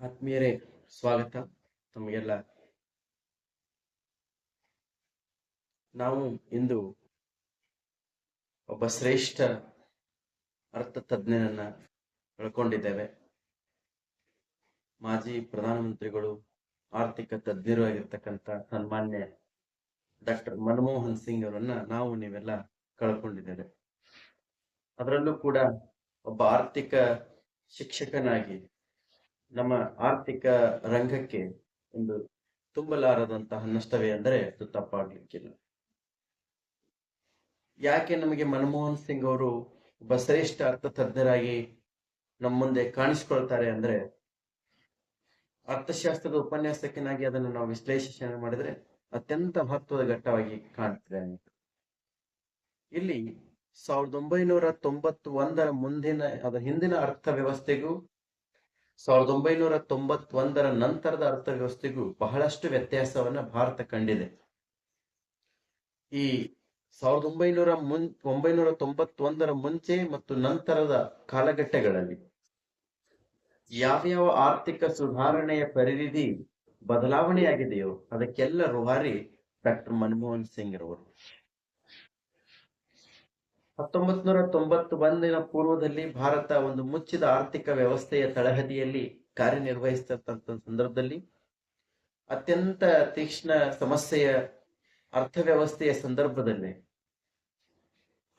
ಆತ್ಮೀಯರೇ, ಸ್ವಾಗತ ತಮಗೆಲ್ಲ. ನಾವು ಇಂದು ಒಬ್ಬ ಶ್ರೇಷ್ಠ ಅರ್ಥ ತಜ್ಞನನ್ನ ಕಳ್ಕೊಂಡಿದ್ದೇವೆ. ಮಾಜಿ ಪ್ರಧಾನಮಂತ್ರಿಗಳು, ಆರ್ಥಿಕ ತಜ್ಞರು ಆಗಿರ್ತಕ್ಕಂಥ ಸನ್ಮಾನ್ಯ ಡಾಕ್ಟರ್ ಮನಮೋಹನ್ ಸಿಂಗ್ ಅವರನ್ನ ನಾವು ನೀವೆಲ್ಲ ಕಳ್ಕೊಂಡಿದ್ದೇವೆ. ಅದರಲ್ಲೂ ಕೂಡ ಒಬ್ಬ ಆರ್ಥಿಕ ಶಿಕ್ಷಕನಾಗಿ ನಮ್ಮ ಆರ್ಥಿಕ ರಂಗಕ್ಕೆ ಒಂದು ತುಂಬಲಾರದಂತಹ ನಷ್ಟವೇ ಅಂದರೆ ಅದು ತಪ್ಪಾಗ್ಲಿಕ್ಕಿಲ್ಲ ಯಾಕೆ ನಮಗೆ ಮನಮೋಹನ್ ಸಿಂಗ್ ಅವರು ಒಬ್ಬ ಶ್ರೇಷ್ಠ ಅರ್ಥತಜ್ಞರಾಗಿ ನಮ್ಮ ಮುಂದೆ ಕಾಣಿಸ್ಕೊಳ್ತಾರೆ ಅಂದ್ರೆ ಅರ್ಥಶಾಸ್ತ್ರದ ಉಪನ್ಯಾಸಕ್ಕಿನಾಗಿ ಅದನ್ನು ನಾವು ವಿಶ್ಲೇಷಣೆ ಮಾಡಿದ್ರೆ ಅತ್ಯಂತ ಮಹತ್ವದ ಘಟ್ಟವಾಗಿ ಕಾಣ್ತದೆ ಇಲ್ಲಿ ಸಾವಿರದ ಒಂಬೈನೂರ ತೊಂಬತ್ತು ಒಂದರ ಮುಂದಿನ ಅದರ ಹಿಂದಿನ ಅರ್ಥವ್ಯವಸ್ಥೆಗೂ ಸಾವಿರದ ಒಂಬೈನೂರ ತೊಂಬತ್ತೊಂದರ ನಂತರದ ಅರ್ಥವ್ಯವಸ್ಥೆಗೂ ಬಹಳಷ್ಟು ವ್ಯತ್ಯಾಸವನ್ನ ಭಾರತ ಕಂಡಿದೆ. ಈ ಸಾವಿರದ ಒಂಬೈನೂರ ಮುನ್, ಒಂಬೈನೂರ ತೊಂಬತ್ತೊಂದರ ಮುಂಚೆ ಮತ್ತು ನಂತರದ ಕಾಲಘಟ್ಟಗಳಲ್ಲಿ ಯಾವ್ಯಾವ ಆರ್ಥಿಕ ಸುಧಾರಣೆಯ ಪರಿಧಿ ಬದಲಾವಣೆಯಾಗಿದೆಯೋ ಅದಕ್ಕೆಲ್ಲ ರುವಾರಿ ಡಾಕ್ಟರ್ ಮನಮೋಹನ್ ಸಿಂಗ್ ರವರು. ಹತ್ತೊಂಬತ್ ನೂರ ತೊಂಬತ್ತು ಒಂದಿನ ಪೂರ್ವದಲ್ಲಿ ಭಾರತ ಒಂದು ಮುಚ್ಚಿದ ಆರ್ಥಿಕ ವ್ಯವಸ್ಥೆಯ ತಳಹದಿಯಲ್ಲಿ ಕಾರ್ಯನಿರ್ವಹಿಸ್ತಕ್ಕಂಥ ಸಂದರ್ಭದಲ್ಲಿ ಅತ್ಯಂತ ತೀಕ್ಷ್ಣ ಸಮಸ್ಯೆಯ ಅರ್ಥವ್ಯವಸ್ಥೆಯ ಸಂದರ್ಭದಲ್ಲಿ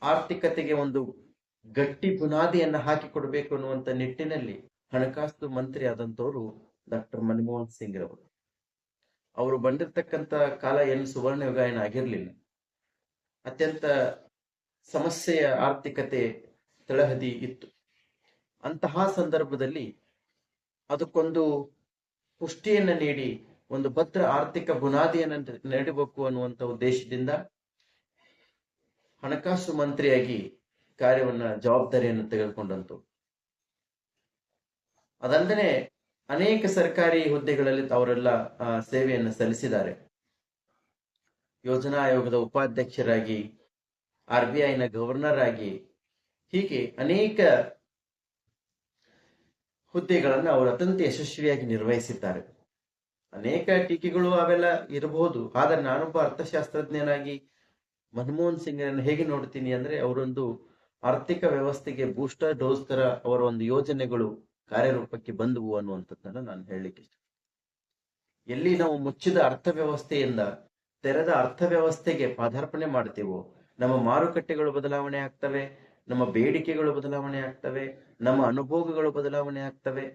ಆರ್ಥಿಕತೆಗೆ ಒಂದು ಗಟ್ಟಿ ಬುನಾದಿಯನ್ನ ಹಾಕಿಕೊಡ್ಬೇಕು ಅನ್ನುವಂತ ನಿಟ್ಟಿನಲ್ಲಿ ಹಣಕಾಸು ಮಂತ್ರಿ ಆದಂತವರು ಡಾಕ್ಟರ್ ಮನಮೋಹನ್ ಸಿಂಗ್ ರವರು. ಅವರು ಬಂದಿರತಕ್ಕಂತ ಕಾಲ ಏನು ಸುವರ್ಣ ಯುಗ ಏನಾಗಿರ್ಲಿಲ್ಲ ಅತ್ಯಂತ ಸಮಸ್ಯೆಯ ಆರ್ಥಿಕತೆ ತಳಹದಿ ಇತ್ತು. ಅಂತಹ ಸಂದರ್ಭದಲ್ಲಿ ಅದಕ್ಕೊಂದು ಪುಷ್ಟಿಯನ್ನ ನೀಡಿ, ಒಂದು ಭದ್ರ ಆರ್ಥಿಕ ಬುನಾದಿಯನ್ನು ನೀಡಬೇಕು ಅನ್ನುವಂಥ ಉದ್ದೇಶದಿಂದ ಹಣಕಾಸು ಮಂತ್ರಿಯಾಗಿ ಕಾರ್ಯವನ್ನ ಜವಾಬ್ದಾರಿಯನ್ನು ತೆಗೆದುಕೊಂಡಂತು. ಅದಲ್ಲದೆ ಅನೇಕ ಸರ್ಕಾರಿ ಹುದ್ದೆಗಳಲ್ಲಿ ಅವರೆಲ್ಲ ಸೇವೆಯನ್ನು ಸಲ್ಲಿಸಿದ್ದಾರೆ. ಯೋಜನಾ ಆಯೋಗದ ಉಪಾಧ್ಯಕ್ಷರಾಗಿ ಆರ್ ಬಿ ಐನ ಗವರ್ನರ್ ಆಗಿ ಹೀಗೆ ಅನೇಕ ಹುದ್ದೆಗಳನ್ನು ಅವರು ಅತ್ಯಂತ ಯಶಸ್ವಿಯಾಗಿ ನಿರ್ವಹಿಸಿದ್ದಾರೆ. ಅನೇಕ ಟೀಕೆಗಳು ಅವೆಲ್ಲ ಇರಬಹುದು, ಆದರೆ ನಾನೊಬ್ಬ ಅರ್ಥಶಾಸ್ತ್ರಜ್ಞನಾಗಿ ಮನಮೋಹನ್ ಸಿಂಗ್ ಹೇಗೆ ನೋಡ್ತೀನಿ ಅಂದ್ರೆ ಅವರೊಂದು ಆರ್ಥಿಕ ವ್ಯವಸ್ಥೆಗೆ ಬೂಸ್ಟರ್ ಡೋಸ್ ತರ ಅವರ ಒಂದು ಯೋಜನೆಗಳು ಕಾರ್ಯರೂಪಕ್ಕೆ ಬಂದವು ಅನ್ನುವಂಥದ್ದನ್ನ ನಾನು ಹೇಳಲಿಕ್ಕೆ ಇಷ್ಟ. ಎಲ್ಲಿ ನಾವು ಮುಚ್ಚಿದ ಅರ್ಥವ್ಯವಸ್ಥೆಯಿಂದ ತೆರೆದ ಅರ್ಥವ್ಯವಸ್ಥೆಗೆ ಪಾದಾರ್ಪಣೆ ಮಾಡ್ತೇವೋ ನಮ್ಮ ಮಾರುಕಟ್ಟೆಗಳು ಬದಲಾವಣೆ ಆಗ್ತವೆ, ನಮ್ಮ ಬೇಡಿಕೆಗಳು ಬದಲಾವಣೆ ಆಗ್ತವೆ, ನಮ್ಮ ಅನುಭೋಗಗಳು ಬದಲಾವಣೆ ಆಗ್ತವೆ,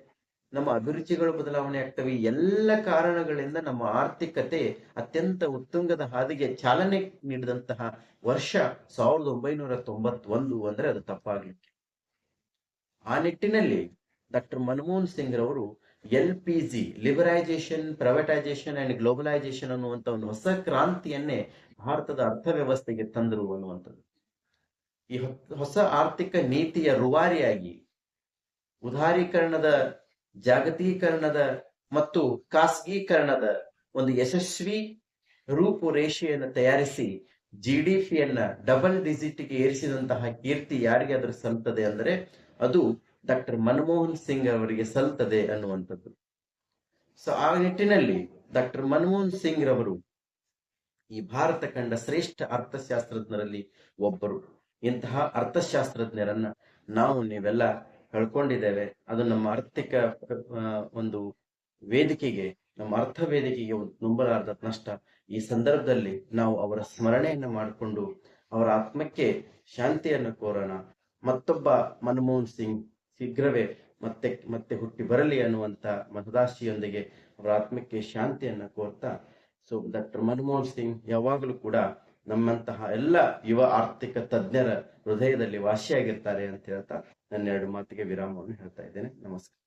ನಮ್ಮ ಅಭಿರುಚಿಗಳು ಬದಲಾವಣೆ ಆಗ್ತವೆ. ಎಲ್ಲ ಕಾರಣಗಳಿಂದ ನಮ್ಮ ಆರ್ಥಿಕತೆ ಅತ್ಯಂತ ಉತ್ತುಂಗದ ಹಾದಿಗೆ ಚಾಲನೆ ನೀಡಿದಂತಹ ವರ್ಷ ಸಾವಿರದ ಒಂಬೈನೂರ ತೊಂಬತ್ತೊಂದು ಅಂದ್ರೆ ಅದು ತಪ್ಪಾಗ್ಲಿಕ್ಕೆ. ಆ ನಿಟ್ಟಿನಲ್ಲಿ ಡಾಕ್ಟರ್ ಮನಮೋಹನ್ ಸಿಂಗ್ ರವರು L P G liberalisation privatisation and globalisation ಅನ್ನುವಂತ ಒಂದು ಹೊಸ ಕ್ರಾಂತಿಯನ್ನೇ ಭಾರತದ ಅರ್ಥವ್ಯವಸ್ಥೆಗೆ ತಂದರು ಅನ್ನುವಂಥದ್ದು. ಈ ಹೊಸ ಆರ್ಥಿಕ ನೀತಿಯ ರುವಾರಿಯಾಗಿ ಉದಾರೀಕರಣದ, ಜಾಗತೀಕರಣದ ಮತ್ತು ಖಾಸಗೀಕರಣದ ಒಂದು ಯಶಸ್ವಿ ರೂಪುರೇಷೆಯನ್ನು ತಯಾರಿಸಿ ಜಿ ಡಿ ಪಿಯನ್ನ ಡಬಲ್ ಡಿಜಿಟ್ಗೆ ಏರಿಸಿದಂತಹ ಕೀರ್ತಿ ಯಾರಿಗಾದ್ರೂ ಸಲ್ತದೆ ಅಂದರೆ ಅದು ಡಾಕ್ಟರ್ ಮನಮೋಹನ್ ಸಿಂಗ್ ಅವರಿಗೆ ಸಲ್ತದೆ ಅನ್ನುವಂಥದ್ದು. ಸೊ ಆ ನಿಟ್ಟಿನಲ್ಲಿ ಡಾಕ್ಟರ್ ಮನಮೋಹನ್ ಸಿಂಗ್ ರವರು ಈ ಭಾರತ ಕಂಡ ಶ್ರೇಷ್ಠ ಅರ್ಥಶಾಸ್ತ್ರಜ್ಞರಲ್ಲಿ ಒಬ್ಬರು. ಇಂತಹ ಅರ್ಥಶಾಸ್ತ್ರಜ್ಞರನ್ನ ನಾವು ನೀವೆಲ್ಲ ಕಳ್ಕೊಂಡಿದ್ದೇವೆ. ಅದು ನಮ್ಮ ಆರ್ಥಿಕ ಒಂದು ವೇದಿಕೆಗೆ, ನಮ್ಮ ಅರ್ಥ ವೇದಿಕೆಗೆ ಒಂದು ತುಂಬಲಾರದ ನಷ್ಟ. ಈ ಸಂದರ್ಭದಲ್ಲಿ ನಾವು ಅವರ ಸ್ಮರಣೆಯನ್ನು ಮಾಡಿಕೊಂಡು ಅವರ ಆತ್ಮಕ್ಕೆ ಶಾಂತಿಯನ್ನು ಕೋರೋಣ. ಮತ್ತೊಬ್ಬ ಮನಮೋಹನ್ ಸಿಂಗ್ ಶೀಘ್ರವೇ ಮತ್ತೆ ಮತ್ತೆ ಹುಟ್ಟಿ ಬರಲಿ ಅನ್ನುವಂಥ ಮಹದಾಶಿಯೊಂದಿಗೆ ಅವರ ಆತ್ಮಕ್ಕೆ ಶಾಂತಿಯನ್ನು ಕೋರ್ತಾ ಸೊ ಡಾಕ್ಟರ್ ಮನಮೋಹನ್ ಸಿಂಗ್ ಯಾವಾಗಲೂ ಕೂಡ ನಮ್ಮಂತಹ ಎಲ್ಲ ಯುವ ಆರ್ಥಿಕ ತಜ್ಞರ ಹೃದಯದಲ್ಲಿ ವಾಸಿಯಾಗಿರ್ತಾರೆ ಅಂತ ಹೇಳ್ತಾ ನನ್ನ ಎರಡು ಮಾತಿಗೆ ವಿರಾಮವನ್ನು ಹೇಳ್ತಾ ಇದ್ದೇನೆ. ನಮಸ್ಕಾರ.